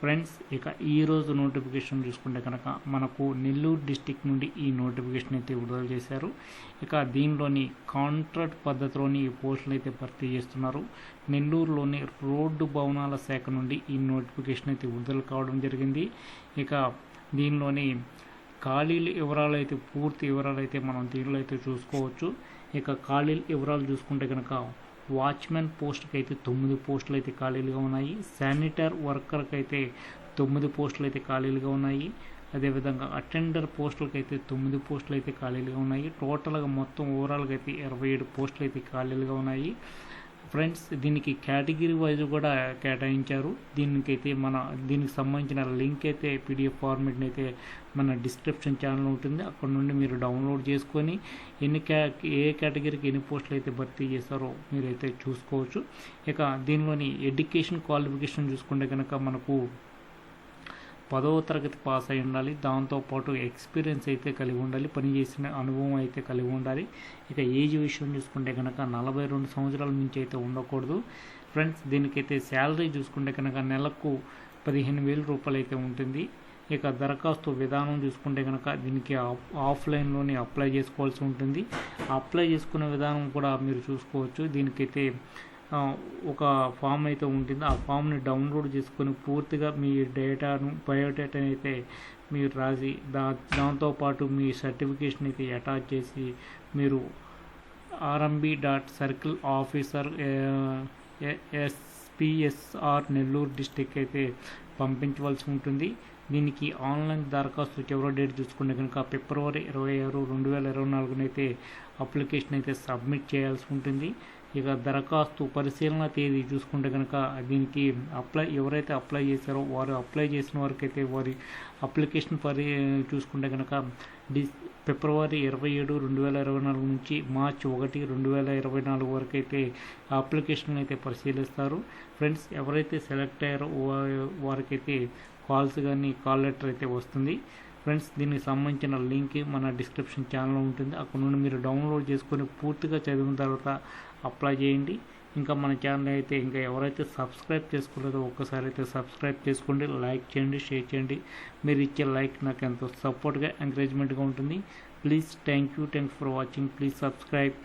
Friends ఇక ఈరోజు notification చూసుకుంటే కనుక మనకు నెల్లూరు డిస్టిక్ నుండి ఈ నోటిఫికేషన్ అయితే విడుదల చేశారు. ఇక దీనిలోని కాంట్రాక్ట్ పద్ధతిలోని ఈ పోస్టులు అయితే భర్తీ చేస్తున్నారు. నెల్లూరులోని రోడ్డు భవనాల శాఖ నుండి ఈ నోటిఫికేషన్ అయితే విడుదల కావడం జరిగింది. ఇక దీనిలోని ఖాళీల వివరాలు అయితే పూర్తి వివరాలు అయితే మనం దీనిలో అయితే చూసుకోవచ్చు. ఇక ఖాళీల వివరాలు చూసుకుంటే కనుక వాచ్మెన్ పోస్ట్కి అయితే తొమ్మిది పోస్టులు అయితే ఖాళీలుగా ఉన్నాయి. శానిటర్ వర్కర్కి అయితే తొమ్మిది పోస్టులు అయితే ఖాళీలుగా ఉన్నాయి. అదేవిధంగా అటెండర్ పోస్టులకు అయితే తొమ్మిది పోస్టులు అయితే ఖాళీలుగా ఉన్నాయి. టోటల్గా మొత్తం ఓవరాల్గా అయితే ఇరవై ఏడు పోస్టులు అయితే ఖాళీలుగా ఉన్నాయి. ఫ్రెండ్స్ దీనికి కేటగిరీ వైజ్ కూడా కేటాయించారు. దీనికైతే మన దీనికి సంబంధించిన లింక్ అయితే పీడిఎఫ్ ఫార్మేట్ని అయితే మన డిస్క్రిప్షన్ ఛానల్ ఉంటుంది. అక్కడ నుండి మీరు డౌన్లోడ్ చేసుకొని ఎన్ని క్యా ఏ కేటగిరీకి ఎన్ని పోస్టులు అయితే భర్తీ చేస్తారో మీరైతే చూసుకోవచ్చు. ఇక దీనిలోని ఎడ్యుకేషన్ క్వాలిఫికేషన్ చూసుకుంటే కనుక మనకు పదవ తరగతి పాస్ అయి ఉండాలి. దాంతోపాటు ఎక్స్పీరియన్స్ అయితే కలిగి ఉండాలి. పనిచేసిన అనుభవం అయితే కలిగి ఉండాలి. ఇక ఏజ్ విషయం చూసుకుంటే కనుక నలభై రెండు సంవత్సరాల నుంచి అయితే ఉండకూడదు. ఫ్రెండ్స్ దీనికైతే శాలరీ చూసుకుంటే కనుక నెలకు పదిహేను వేల రూపాయలు అయితే ఉంటుంది. ఇక దరఖాస్తు విధానం చూసుకుంటే కనుక దీనికి ఆఫ్లైన్లోనే అప్లై చేసుకోవాల్సి ఉంటుంది. అప్లై చేసుకునే విధానం కూడా మీరు చూసుకోవచ్చు. దీనికైతే ఒక ఫామ్ అయితే ఉంటుంది. ఆ ఫామ్ని డౌన్లోడ్ చేసుకొని పూర్తిగా మీ డేటాను బయోడేటాని అయితే మీరు రాసి దా దాంతోపాటు మీ సర్టిఫికేషన్ అయితే అటాచ్ చేసి మీరు RMB dot circle officer SPSR Nellore district అయితే పంపించవలసి ఉంటుంది. దీనికి ఆన్లైన్ దరఖాస్తు చివరి డేట్ చూసుకుంటే కనుక ఫిబ్రవరి ఇరవై ఆరు రెండు వేల ఇరవై నాలుగునైతే అప్లికేషన్ అయితే సబ్మిట్ చేయాల్సి ఉంటుంది. ఇక దరఖాస్తు పరిశీలన తేదీ చూసుకుంటే కనుక దీనికి అప్లై ఎవరైతే అప్లై చేశారో వారు అప్లై చేసిన వారికైతే వారి అప్లికేషన్ పరి చూసుకుంటే కనుక డి ఫిబ్రవరి ఇరవై ఏడు రెండు వేల ఇరవై నాలుగు నుంచి మార్చి ఒకటి రెండు వేల ఇరవై నాలుగు వరకు అయితే అప్లికేషన్ అయితే పరిశీలిస్తారు. ఫ్రెండ్స్ ఎవరైతే సెలెక్ట్ అయ్యారో వారికైతే కాల్స్ కానీ కాల్ లెటర్ అయితే వస్తుంది. ఫ్రెండ్స్ దీనికి సంబంధించిన లింక్ మన డిస్క్రిప్షన్ ఛానల్లో ఉంటుంది. అక్కడ నుండి మీరు డౌన్లోడ్ చేసుకొని పూర్తిగా చదివిన తర్వాత అప్లై చేయండి. ఇంకా మన ఛానల్ అయితే ఇంకా ఎవరైతే సబ్స్క్రైబ్ చేసుకోలేదో ఒక్కసారి అయితే సబ్స్క్రైబ్ చేసుకోండి లైక్ చేయండి షేర్ చేయండి. మీరు ఇచ్చే లైక్ నాకు ఎంతో సపోర్ట్గా ఎంకరేజ్మెంట్గా ఉంటుంది. Please thank you thanks for watching. Please subscribe.